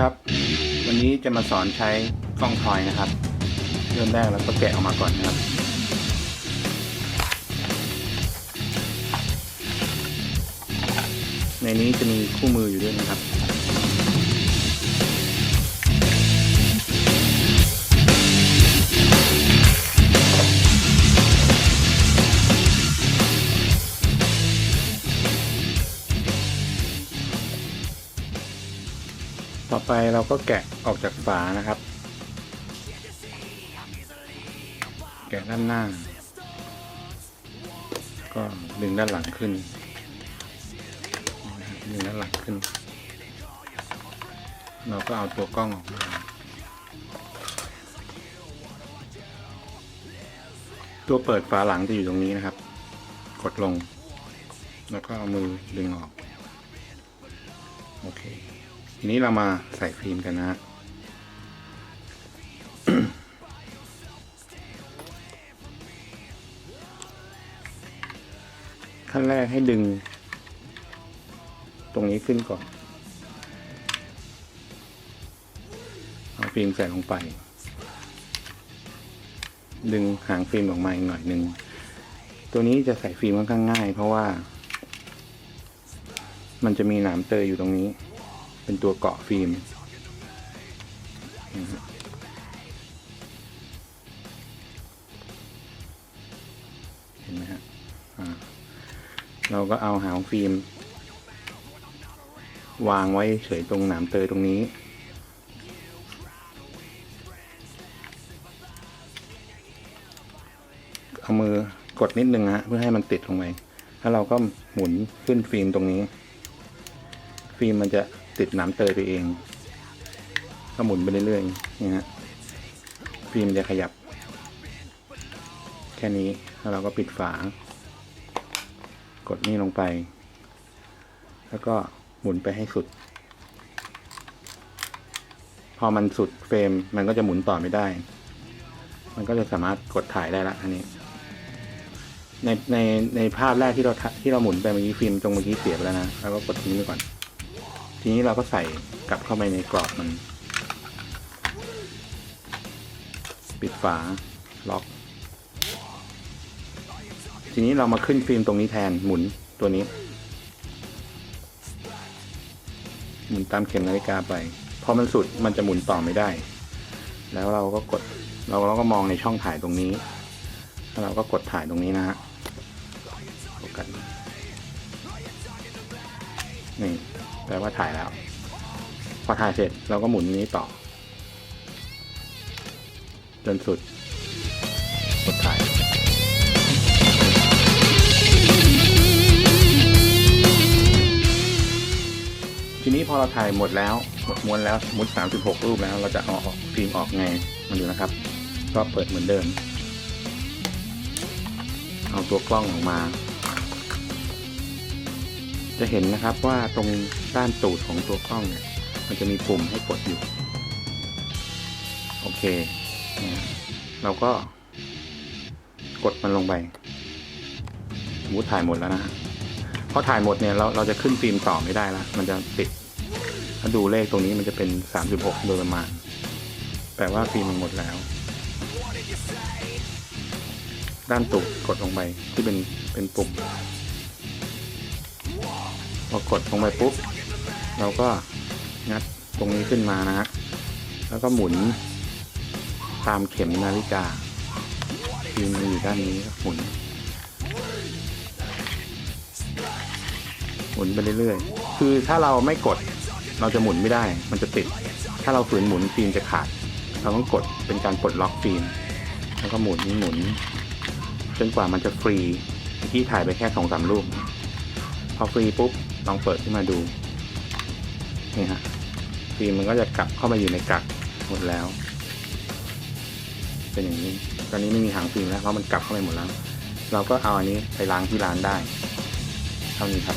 ครับ วันนี้จะมาสอนใช้กล้องทอยนะครับ เริ่มแรกเราก็แกะออกมาก่อนนะครับ ในนี้จะมีคู่มืออยู่ด้วยนะครับ ต่อไปเราก็แกะออกจากฝานะครับ แกะด้านหน้า ก็ดึงด้านหลังขึ้น ดึงด้านหลังขึ้น เราก็เอาตัวกล้องออกมาตัวเปิดฝาหลังจะอยู่ตรงนี้นะครับ กดลง แล้วก็เอามือดึงออก โอเค ทีนี้เรามาใส่ฟิล์มกันนะฮะขั้นแรกให้ดึง ตรงนี้ขึ้นก่อน เอาฟิล์มใส่ลงไป ดึงหางฟิล์มออกมาอีกหน่อยหนึ่ง ตัวนี้จะใส่ฟิล์มค่อนข้างง่าย เพราะว่า มันจะมีหนามเตยอยู่ตรงนี้ เป็นตัวเกาะฟิล์มเห็นไหมฮะเราก็เอาหางฟิล์ม วางไว้เฉยตรงหนามเตยตรงนี้เอามือกดนิดนึงฮะเพื่อให้มันติดลงไปแล้วเราก็หมุนขึ้นฟิล์มตรงนี้ ฟิล์มมันจะ ติดนามเตยไปเองก็หมุนไปเรื่อยๆนี่ฮะฟิล์มจะขยับ แค่นี้แล้วเราก็ปิดฝา กดนี่ลงไป แล้วก็หมุนไปให้สุด พอมันสุดเฟรมมันก็จะหมุนต่อไม่ได้ มันก็จะสามารถกดถ่ายได้ละอันนี้ ในในในภาพแรกที่เราที่เราหมุนไปเมื่อกี้ฟิล์มตรงเมื่อกี้เสียไปแล้วนะแล้วก็กดทิ้งไปก่อน ทีนี้เราก็ใส่กลับเข้าไปในกรอบมัน ปิดฝาล็อก ทีนี้เรามาขึ้นฟิล์มตรงนี้แทนหมุนตัวนี้ หมุนตามเข็มนาฬิกาไป พอมันสุดมันจะหมุนต่อไม่ได้ แล้วเราก็กดเราเราก็มองในช่องถ่ายตรงนี้ แล้วเราก็กดถ่ายตรงนี้นะฮะ ว่าถ่ายแล้ว พอถ่ายเสร็จเราก็หมุนนี้ต่อ จนสุดกดถ่ายทีนี้พอเราถ่ายหมดแล้วหมดม้วนแล้วสมมติ36 รูปแล้ว เราจะเอาออกฟิล์มออกไงมาดูนะครับ ก็เปิดเหมือนเดิม เอาตัวกล้องออกมา จะเห็นนะครับว่าตรงด้านตูดของตัวกล้องเนี่ย มันจะมีปุ่มให้กดอยู่ โอเคเนี่ยเราก็กดมันลงไปมมติถ่ายหมดแล้วนะฮะพอถ่ายหมดเนี่ยเราเราจะขึ้นฟิล์มต่อไม่ได้ละมันจะติด ถ้าดูเลขตรงนี้มันจะเป็น 36 โดยประมาณ แปลว่าฟิล์มมันหมดแล้ว ด้านตูดกดลงไปที่เป็นเป็นปุ่ม พอกดลงไปปุ๊บ เราก็งัดตรงนี้ขึ้นมานะฮะแล้วก็หมุนตามเข็มนาฬิกาฟิล์มมันอยู่ด้านนี้ก็หมุนหมุนไปเรื่อยๆ คือถ้าเราไม่กดเราจะหมุนไม่ได้ มันจะติด ถ้าเราฝืนหมุนฟิล์มจะขาด เราต้องกดเป็นการปลดล็อกฟิล์ม แล้วก็หมุนหมุน จนกว่ามันจะฟรีที่ถ่ายไปแค่สองสามรูป พอฟรีปุ๊บ ลองเปิดขึ้นมาดูนี่ฮะฟิล์มมันก็จะกลับเข้ามาอยู่ในกักหมดแล้ว เป็นอย่างนี้ตอนนี้ไม่มีหางฟิล์มแล้วเพราะมันกลับเข้าไปหมดแล้ว เราก็เอาอันนี้ไปล้างที่ร้านได้ เท่านี้ครับ